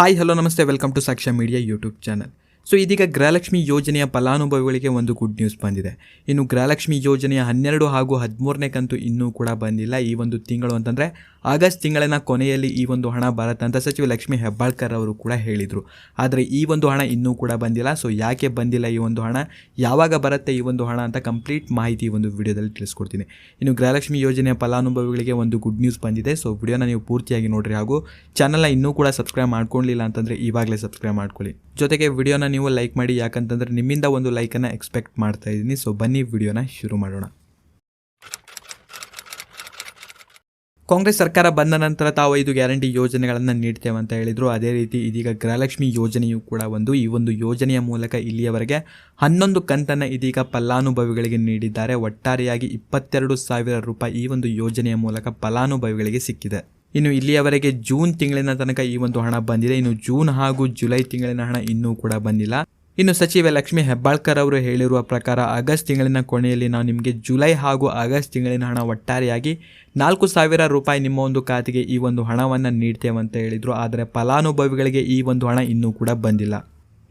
Hi hello ನಮಸ್ತೆ welcome to Sakshya media YouTube channel so ಇದೀಗ ಗೃಹಲಕ್ಷ್ಮಿ ಯೋಜನೆಯ ಫಲಾನುಭವಿಗಳಿಗೆ ಒಂದು ಗುಡ್ ನ್ಯೂಸ್ ಬಂದಿದೆ. ಇನ್ನು ಗೃಹಲಕ್ಷ್ಮಿ ಯೋಜನೆಯ ಹನ್ನೆರಡು ಹಾಗೂ ಹದಿಮೂರನೇ ಕಂತು ಇನ್ನೂ ಕೂಡ ಬಂದಿಲ್ಲ. ಈ ಒಂದು ತಿಂಗಳು ಅಂತಂದರೆ ಆಗಸ್ಟ್ ತಿಂಗಳಿನ ಕೊನೆಯಲ್ಲಿ ಈ ಒಂದು ಹಣ ಬರುತ್ತೆ ಅಂತ ಸಚಿವ ಲಕ್ಷ್ಮಿ ಹೆಬ್ಬಾಳ್ಕರ್ ಅವರು ಕೂಡ ಹೇಳಿದರು. ಆದರೆ ಈ ಒಂದು ಹಣ ಇನ್ನೂ ಕೂಡ ಬಂದಿಲ್ಲ. ಸೊ ಯಾಕೆ ಬಂದಿಲ್ಲ ಈ ಒಂದು ಹಣ? ಯಾವಾಗ ಬರುತ್ತೆ ಈ ಒಂದು ಹಣ ಅಂತ ಕಂಪ್ಲೀಟ್ ಮಾಹಿತಿ ಈ ಒಂದು ವಿಡಿಯೋದಲ್ಲಿ ತಿಳಿಸ್ಕೊಡ್ತೀನಿ. ಇನ್ನು ಗೃಹಲಕ್ಷ್ಮಿ ಯೋಜನೆಯ ಫಲಾನುಭವಿಗಳಿಗೆ ಒಂದು ಗುಡ್ ನ್ಯೂಸ್ ಬಂದಿದೆ. ಸೊ ವಿಡಿಯೋನ ನೀವು ಪೂರ್ತಿಯಾಗಿ ನೋಡಿರಿ. ಹಾಗೂ ಚಾನಲ್ನ ಇನ್ನೂ ಕೂಡ ಸಬ್ಸ್ಕ್ರೈಬ್ ಮಾಡ್ಕೊಳ್ಳಿಲ್ಲ ಅಂತಂದರೆ ಇವಾಗಲೇ ಸಬ್ಸ್ಕ್ರೈಬ್ ಮಾಡ್ಕೊಳ್ಳಿ. ಜೊತೆಗೆ ವಿಡಿಯೋನ ನೀವು ಲೈಕ್ ಮಾಡಿ, ಯಾಕಂತಂದರೆ ನಿಮ್ಮಿಂದ ಒಂದು ಲೈಕನ್ನು ಎಕ್ಸ್ಪೆಕ್ಟ್ ಮಾಡ್ತಾ ಇದ್ದೀನಿ. ಸೊ ಬನ್ನಿ, ವಿಡಿಯೋನ ಶುರು ಮಾಡೋಣ. ಕಾಂಗ್ರೆಸ್ ಸರ್ಕಾರ ಬಂದ ನಂತರ ತಾವು ಐದು ಗ್ಯಾರಂಟಿ ಯೋಜನೆಗಳನ್ನು ನೀಡ್ತೇವೆ ಅಂತ ಹೇಳಿದರು. ಅದೇ ರೀತಿ ಇದೀಗ ಗೃಹಲಕ್ಷ್ಮಿ ಯೋಜನೆಯು ಕೂಡ ಒಂದು. ಈ ಒಂದು ಯೋಜನೆಯ ಮೂಲಕ ಇಲ್ಲಿಯವರೆಗೆ ಹನ್ನೊಂದು ಕಂತನ್ನು ಇದೀಗ ಫಲಾನುಭವಿಗಳಿಗೆ ನೀಡಿದ್ದಾರೆ. ಒಟ್ಟಾರೆಯಾಗಿ ಇಪ್ಪತ್ತೆರಡು ಸಾವಿರ ರೂಪಾಯಿ ಈ ಒಂದು ಯೋಜನೆಯ ಮೂಲಕ ಫಲಾನುಭವಿಗಳಿಗೆ ಸಿಕ್ಕಿದೆ. ಇನ್ನು ಇಲ್ಲಿಯವರೆಗೆ ಜೂನ್ ತಿಂಗಳಿನ ತನಕ ಈ ಒಂದು ಹಣ ಬಂದಿದೆ. ಇನ್ನು ಜೂನ್ ಹಾಗೂ ಜುಲೈ ತಿಂಗಳಿನ ಹಣ ಇನ್ನೂ ಕೂಡ ಬಂದಿಲ್ಲ. ಇನ್ನು ಸಚಿವೆ ಲಕ್ಷ್ಮಿ ಹೆಬ್ಬಾಳ್ಕರ್ ಅವರು ಹೇಳಿರುವ ಪ್ರಕಾರ ಆಗಸ್ಟ್ ತಿಂಗಳಿನ ಕೊನೆಯಲ್ಲಿ ನಾವು ನಿಮಗೆ ಜುಲೈ ಹಾಗೂ ಆಗಸ್ಟ್ ತಿಂಗಳಿನ ಹಣ ಒಟ್ಟಾರೆಯಾಗಿ ನಾಲ್ಕು ಸಾವಿರ ರೂಪಾಯಿ ನಿಮ್ಮ ಒಂದು ಖಾತೆಗೆ ಈ ಒಂದು ಹಣವನ್ನು ನೀಡ್ತೇವೆ ಅಂತ ಹೇಳಿದರು. ಆದರೆ ಫಲಾನುಭವಿಗಳಿಗೆ ಈ ಒಂದು ಹಣ ಇನ್ನೂ ಕೂಡ ಬಂದಿಲ್ಲ.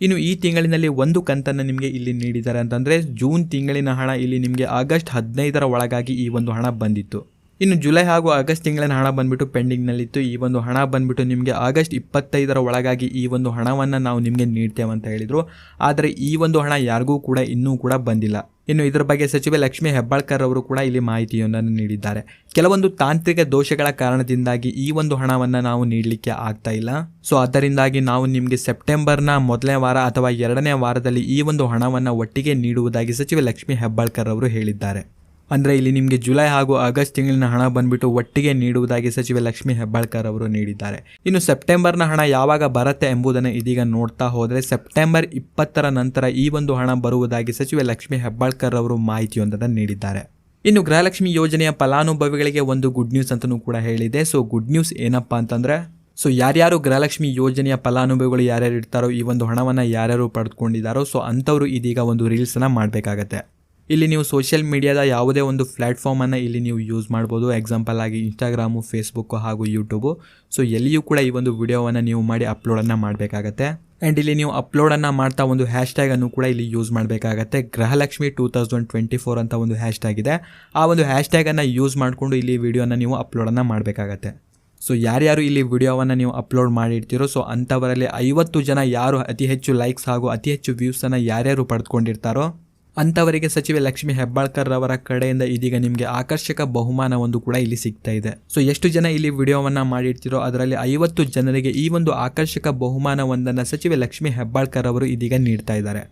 ಇನ್ನು ಈ ತಿಂಗಳಿನಲ್ಲಿ ಒಂದು ಕಂತನ್ನು ನಿಮಗೆ ಇಲ್ಲಿ ನೀಡಿದ್ದಾರೆ ಅಂತಂದರೆ ಜೂನ್ ತಿಂಗಳಿನ ಹಣ ಇಲ್ಲಿ ನಿಮಗೆ ಆಗಸ್ಟ್ ಹದಿನೈದರ ಒಳಗಾಗಿ ಈ ಒಂದು ಹಣ ಬಂದಿತ್ತು. ಇನ್ನು ಜುಲೈ ಹಾಗೂ ಆಗಸ್ಟ್ ತಿಂಗಳಿನ ಹಣ ಬಂದ್ಬಿಟ್ಟು ಪೆಂಡಿಂಗ್ನಲ್ಲಿತ್ತು. ಈ ಒಂದು ಹಣ ಬಂದ್ಬಿಟ್ಟು ನಿಮಗೆ ಆಗಸ್ಟ್ ಇಪ್ಪತ್ತೈದರ ಒಳಗಾಗಿ ಈ ಒಂದು ಹಣವನ್ನು ನಾವು ನಿಮಗೆ ನೀಡ್ತೇವೆ ಅಂತ ಹೇಳಿದರು. ಆದರೆ ಈ ಒಂದು ಹಣ ಯಾರಿಗೂ ಕೂಡ ಇನ್ನೂ ಕೂಡ ಬಂದಿಲ್ಲ. ಇನ್ನು ಇದರ ಬಗ್ಗೆ ಸಚಿವೆ ಲಕ್ಷ್ಮೀ ಹೆಬ್ಬಾಳ್ಕರ್ ಅವರು ಕೂಡ ಇಲ್ಲಿ ಮಾಹಿತಿಯೊಂದನ್ನು ನೀಡಿದ್ದಾರೆ. ಕೆಲವೊಂದು ತಾಂತ್ರಿಕ ದೋಷಗಳ ಕಾರಣದಿಂದಾಗಿ ಈ ಒಂದು ಹಣವನ್ನು ನಾವು ನೀಡಲಿಕ್ಕೆ ಆಗ್ತಾ ಇಲ್ಲ. ಸೊ ಅದರಿಂದಾಗಿ ನಾವು ನಿಮಗೆ ಸೆಪ್ಟೆಂಬರ್ನ ಮೊದಲನೇ ವಾರ ಅಥವಾ ಎರಡನೇ ವಾರದಲ್ಲಿ ಈ ಒಂದು ಹಣವನ್ನು ಒಟ್ಟಿಗೆ ನೀಡುವುದಾಗಿ ಸಚಿವೆ ಲಕ್ಷ್ಮೀ ಹೆಬ್ಬಾಳ್ಕರ್ ಅವರು ಹೇಳಿದ್ದಾರೆ. ಅಂದರೆ ಇಲ್ಲಿ ನಿಮಗೆ ಜುಲೈ ಹಾಗೂ ಆಗಸ್ಟ್ ತಿಂಗಳಿನ ಹಣ ಬಂದ್ಬಿಟ್ಟು ಒಟ್ಟಿಗೆ ನೀಡುವುದಾಗಿ ಸಚಿವೆ ಲಕ್ಷ್ಮಿ ಹೆಬ್ಬಾಳ್ಕರ್ ಅವರು ನೀಡಿದ್ದಾರೆ. ಇನ್ನು ಸೆಪ್ಟೆಂಬರ್ನ ಹಣ ಯಾವಾಗ ಬರುತ್ತೆ ಎಂಬುದನ್ನು ಇದೀಗ ನೋಡ್ತಾ ಹೋದರೆ ಸೆಪ್ಟೆಂಬರ್ ಇಪ್ಪತ್ತರ ನಂತರ ಈ ಒಂದು ಹಣ ಬರುವುದಾಗಿ ಸಚಿವೆ ಲಕ್ಷ್ಮಿ ಹೆಬ್ಬಾಳ್ಕರ್ ಅವರು ಮಾಹಿತಿಯೊಂದನ್ನು ನೀಡಿದ್ದಾರೆ. ಇನ್ನು ಗೃಹಲಕ್ಷ್ಮಿ ಯೋಜನೆಯ ಫಲಾನುಭವಿಗಳಿಗೆ ಒಂದು ಗುಡ್ ನ್ಯೂಸ್ ಅಂತಲೂ ಕೂಡ ಹೇಳಿದೆ. ಸೊ ಗುಡ್ ನ್ಯೂಸ್ ಏನಪ್ಪ ಅಂತಂದರೆ ಸೊ ಯಾರ್ಯಾರು ಗೃಹಲಕ್ಷ್ಮಿ ಯೋಜನೆಯ ಫಲಾನುಭವಿಗಳು ಯಾರ್ಯಾರು ಇರ್ತಾರೋ ಈ ಒಂದು ಹಣವನ್ನು ಯಾರ್ಯಾರು ಪಡೆದುಕೊಂಡಿದ್ದಾರೋ ಸೊ ಅಂಥವರು ಇದೀಗ ಒಂದು ರೀಲ್ಸನ್ನು ಮಾಡಬೇಕಾಗತ್ತೆ. ಇಲ್ಲಿ ನೀವು ಸೋಷಿಯಲ್ ಮೀಡಿಯಾದ ಯಾವುದೇ ಒಂದು ಪ್ಲಾಟ್ಫಾರ್ಮನ್ನು ಇಲ್ಲಿ ನೀವು ಯೂಸ್ ಮಾಡ್ಬೋದು. ಎಕ್ಸಾಂಪಲ್ ಆಗಿ ಇನ್ಸ್ಟಾಗ್ರಾಮು ಫೇಸ್ಬುಕ್ಕು ಹಾಗೂ ಯೂಟ್ಯೂಬು ಸೊ ಎಲ್ಲಿಯೂ ಕೂಡ ಈ ಒಂದು ವಿಡಿಯೋವನ್ನು ನೀವು ಮಾಡಿ ಅಪ್ಲೋಡನ್ನು ಮಾಡಬೇಕಾಗತ್ತೆ. ಆ್ಯಂಡ್ ಇಲ್ಲಿ ನೀವು ಅಪ್ಲೋಡನ್ನು ಮಾಡ್ತಾ ಒಂದು ಹ್ಯಾಶ್ ಟ್ಯಾಗನ್ನು ಕೂಡ ಇಲ್ಲಿ ಯೂಸ್ ಮಾಡಬೇಕಾಗತ್ತೆ. Gruhalakshmi two thousand twenty four ಅಂತ ಒಂದು ಹ್ಯಾಶ್ ಟ್ಯಾಗ್ ಇದೆ. ಆ ಒಂದು ಹ್ಯಾಶ್ ಟ್ಯಾಗನ್ನು ಯೂಸ್ ಮಾಡಿಕೊಂಡು ಇಲ್ಲಿ ವಿಡಿಯೋನ ನೀವು ಅಪ್ಲೋಡನ್ನು ಮಾಡಬೇಕಾಗತ್ತೆ. ಸೊ ಯಾರ್ಯಾರು ಇಲ್ಲಿ ವಿಡಿಯೋವನ್ನು ನೀವು ಅಪ್ಲೋಡ್ ಮಾಡಿರ್ತೀರೋ ಸೊ ಅಂಥವರಲ್ಲಿ ಐವತ್ತು ಜನ ಯಾರು ಅತಿ ಹೆಚ್ಚು ಲೈಕ್ಸ್ ಹಾಗೂ ಅತಿ ಹೆಚ್ಚು ವ್ಯೂಸನ್ನು ಯಾರ್ಯಾರು ಪಡೆದುಕೊಂಡಿರ್ತಾರೋ ಅಂಥವರಿಗೆ ಸಚಿವೆ ಲಕ್ಷ್ಮಿ ಹೆಬ್ಬಾಳ್ಕರ್ ರವರ ಕಡೆಯಿಂದ ಇದೀಗ ನಿಮಗೆ ಆಕರ್ಷಕ ಬಹುಮಾನ ಒಂದು ಕೂಡ ಇಲ್ಲಿ ಸಿಗ್ತಾ ಇದೆ. ಸೊ ಎಷ್ಟು ಜನ ಇಲ್ಲಿ ವಿಡಿಯೋವನ್ನ ಮಾಡಿರ್ತಿರೋ ಅದರಲ್ಲಿ ಐವತ್ತು ಜನರಿಗೆ ಈ ಒಂದು ಆಕರ್ಷಕ ಬಹುಮಾನವೊಂದನ್ನು ಸಚಿವೆ ಲಕ್ಷ್ಮಿ ಹೆಬ್ಬಾಳ್ಕರ್ ಅವರು ಇದೀಗ ನೀಡ್ತಾ ಇದ್ದಾರೆ.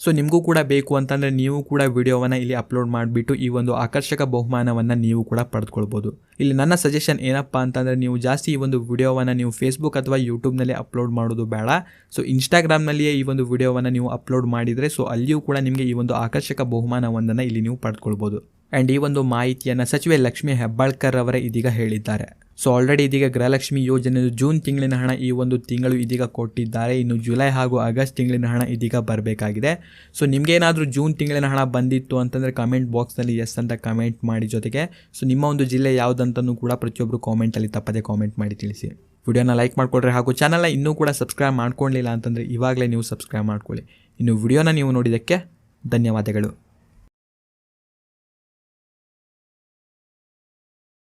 ಸೊ ನಿಮಗೂ ಕೂಡ ಬೇಕು ಅಂತಂದರೆ ನೀವು ಕೂಡ ವಿಡಿಯೋವನ್ನು ಇಲ್ಲಿ ಅಪ್ಲೋಡ್ ಮಾಡಿಬಿಟ್ಟು ಈ ಒಂದು ಆಕರ್ಷಕ ಬಹುಮಾನವನ್ನು ನೀವು ಕೂಡ ಪಡೆದುಕೊಳ್ಬೋದು. ಇಲ್ಲಿ ನನ್ನ ಸಜೆಷನ್ ಏನಪ್ಪ ಅಂತಂದರೆ ನೀವು ಜಾಸ್ತಿ ಈ ಒಂದು ವಿಡಿಯೋವನ್ನು ನೀವು ಫೇಸ್ಬುಕ್ ಅಥವಾ ಯೂಟ್ಯೂಬ್ನಲ್ಲಿ ಅಪ್ಲೋಡ್ ಮಾಡೋದು ಬೇಡ. ಸೊ ಇನ್ಸ್ಟಾಗ್ರಾಮ್ನಲ್ಲಿಯೇ ಈ ಒಂದು ವಿಡಿಯೋವನ್ನು ನೀವು ಅಪ್ಲೋಡ್ ಮಾಡಿದರೆ ಸೊ ಅಲ್ಲಿಯೂ ಕೂಡ ನಿಮಗೆ ಈ ಒಂದು ಆಕರ್ಷಕ ಬಹುಮಾನವೊಂದನ್ನು ಇಲ್ಲಿ ನೀವು ಪಡೆದುಕೊಳ್ಬೋದು. ಆ್ಯಂಡ್ ಈ ಒಂದು ಮಾಹಿತಿಯನ್ನು ಸಚಿವೆ ಲಕ್ಷ್ಮಿ ಹೆಬ್ಬಾಳ್ಕರ್ ಅವರೇ ಇದೀಗ ಹೇಳಿದ್ದಾರೆ. ಸೊ ಆಲ್ರೆಡಿ ಇದೀಗ ಗೃಹಲಕ್ಷ್ಮಿ ಯೋಜನೆ ಜೂನ್ ತಿಂಗಳಿನ ಹಣ ಈ ಒಂದು ತಿಂಗಳು ಇದೀಗ ಕೊಟ್ಟಿದ್ದಾರೆ. ಇನ್ನು ಜುಲೈ ಹಾಗೂ ಆಗಸ್ಟ್ ತಿಂಗಳಿನ ಹಣ ಇದೀಗ ಬರಬೇಕಾಗಿದೆ. ಸೊ ನಿಮಗೇನಾದರೂ ಜೂನ್ ತಿಂಗಳಿನ ಹಣ ಬಂದಿತ್ತು ಅಂತಂದರೆ ಕಮೆಂಟ್ ಬಾಕ್ಸ್ನಲ್ಲಿ ಎಸ್ ಅಂತ ಕಮೆಂಟ್ ಮಾಡಿ ಜೊತೆಗೆ. ಸೊ ನಿಮ್ಮ ಒಂದು ಜಿಲ್ಲೆ ಯಾವುದಂತನೂ ಕೂಡ ಪ್ರತಿಯೊಬ್ಬರು ಕಾಮೆಂಟಲ್ಲಿ ತಪ್ಪದೆ ಕಾಮೆಂಟ್ ಮಾಡಿ ತಿಳಿಸಿ. ವಿಡಿಯೋನ ಲೈಕ್ ಮಾಡಿಕೊಡ್ರಿ ಹಾಗೂ ಚಾನಲ್ನ ಇನ್ನೂ ಕೂಡ ಸಬ್ಸ್ಕ್ರೈಬ್ ಮಾಡ್ಕೊಳ್ಳಿಲ್ಲ ಅಂತಂದರೆ ಇವಾಗಲೇ ನೀವು ಸಬ್ಸ್ಕ್ರೈಬ್ ಮಾಡ್ಕೊಳ್ಳಿ. ಇನ್ನು ವಿಡಿಯೋನ ನೀವು ನೋಡಿದ್ದಕ್ಕೆ ಧನ್ಯವಾದಗಳು.